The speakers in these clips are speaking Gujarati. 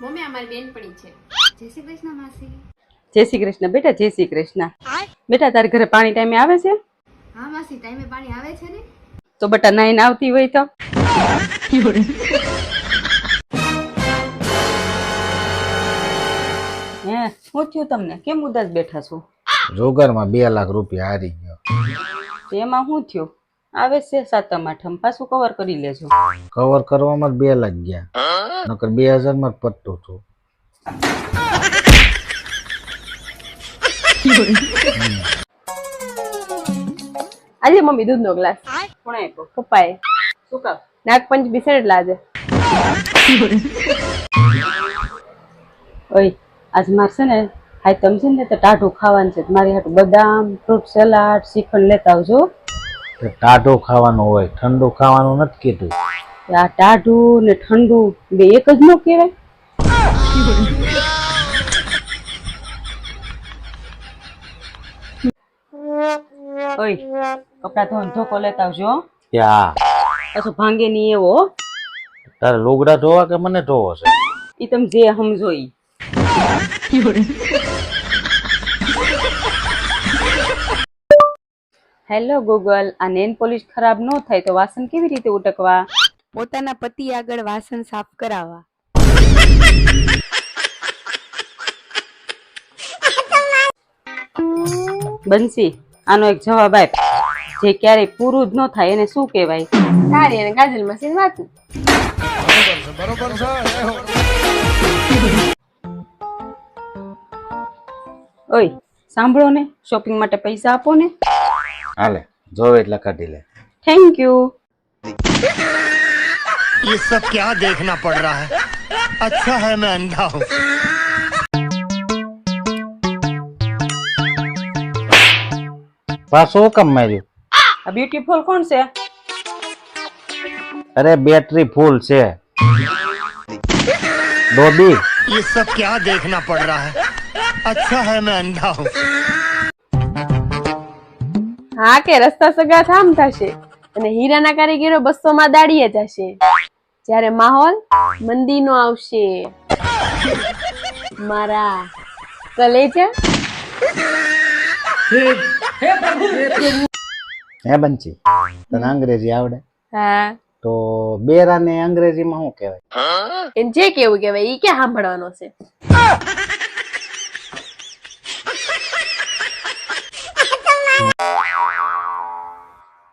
મમ્મી અમારી બેનપણી છે. જય શ્રી કૃષ્ણ માસી. જય શ્રી કૃષ્ણ બેટા જય શ્રી કૃષ્ણ. બેટા તારે ઘરે પાણી ટાઈમે આવે છે? હા માસી ટાઈમે પાણી આવે છે ને? તો બેટા નાઈન આવતી હોય તો? હે શું થયું તમને? કેમ ઉદાસ બેઠા છો? રોગરમાં બે લાખ રૂપિયા હારી ગયો. તો એમાં શું થયું? આવે છે સાતમ આઠમ પાછું કવર કરી લેજો. કવર કરવામાં બે લાખ ગયા. નકર બે હજારમાં જ પતતું હતું. આજે મમ્મી દૂધનો ગ્લાસ. કોણે આપ્યો? પપ્પાએ. શું કામ? નાગપંચ બિસર એટલે આજે. ઓય આજ મારે છે ને હા તમ છે ને તો ટાઢું ખાવાનું છે. મારી હાટું બદામ ફ્રૂટ સલાડ શ્રીખંડ લેતા આવજો. ટાઢું ખાવાનું હોય ઠંડુ ખાવાનું નથી કીધું. આ ટાઢું ને ઠંડુ બે એક જ ન કહેવાય. ઓય કપડા ધોન ધોકો લેતા આવજો હો. ત્યાં પાછું ભાંગે નહીં એવો તારે લુગડા ધોવા કે મને ધોવો છે? ઈ તમે જે સમજો ઈ. હેલો ગૂગલ આ નેન પોલિશ ખરાબ ન થાય તો વાસણ કેવી રીતે ઉટકવા? પોતાના પતિ આગળ વાસણ સાફ કરાવવા. બંસી આનો એક જવાબ આપ. જે ક્યારેય પૂરું જ ન થાય એને શું કહેવાય? સારી અને કાજલ મશીન વાતું. ઓય સાંભળો ને શોપિંગ માટે પૈસા આપો ને. હાલે જોવે એટલે કાઢી લે થેન્ક યુ ये सब क्या देखना पड़ रहा है अच्छा है मैं अंधा हूँ પાછું હુકમ માર્યું આ બ્યુટીફુલ કોણ છે અરે બેટરી ફૂલ છે દોડી ये सब क्या देखना पड़ रहा है अच्छा है मैं अंधा हूँ હા કે રસ્તા સગા થામ થશે અને હીરાના કારીગરો બસો માં દાડીએ જશે. જ્યારે માહોલ મંદીનો આવશે. મારા કલેજા. હે બંચી તને અંગ્રેજી આવડે? હા. તો બેરાને અંગ્રેજીમાં શું કહેવાય? એમ જે કેવું કેવાય ઈ ક્યાં સાંભળવાનો છે?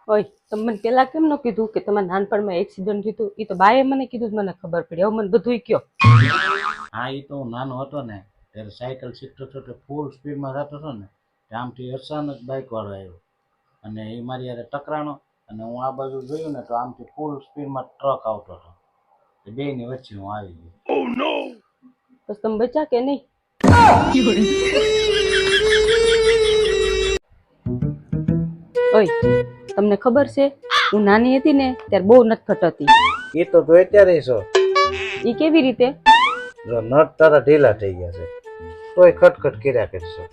ઓય તમે મને પેલા કેમ ન કીધું કે તમારા નાનપણમાં એક્સિડન્ટ થયું એ તો બાએ મને કીધું મને ખબર પડી. હવે મને બધુંય કયો. હા એ તો હું નાનો હતો ને ત્યારે સાયકલ શીખતો હતો તો ફૂલ સ્પીડમાં જતો હતો ને આમથી અચાનક બાઇક વાળો આવ્યો. અને એ મારી યારે ટકરાણો અને હું આ બાજુ જોયું ને તો આમથી ફૂલ સ્પીડમાં ટ્રક આવતો હતો. એ બે ની વચ્ચે હું આવી ગયો. બસ તમે બચ્યા કે નહીં? ઓય તમને ખબર છે? હું નાની હતી ને ત્યારે બહુ નટખટ હતી એ તો જોઈ ત્યારે છો. એ કેવી રીતે? જો નટ તારા ઢીલા થઈ ગયા છે તોય ખટખટ કર્યા કરશો.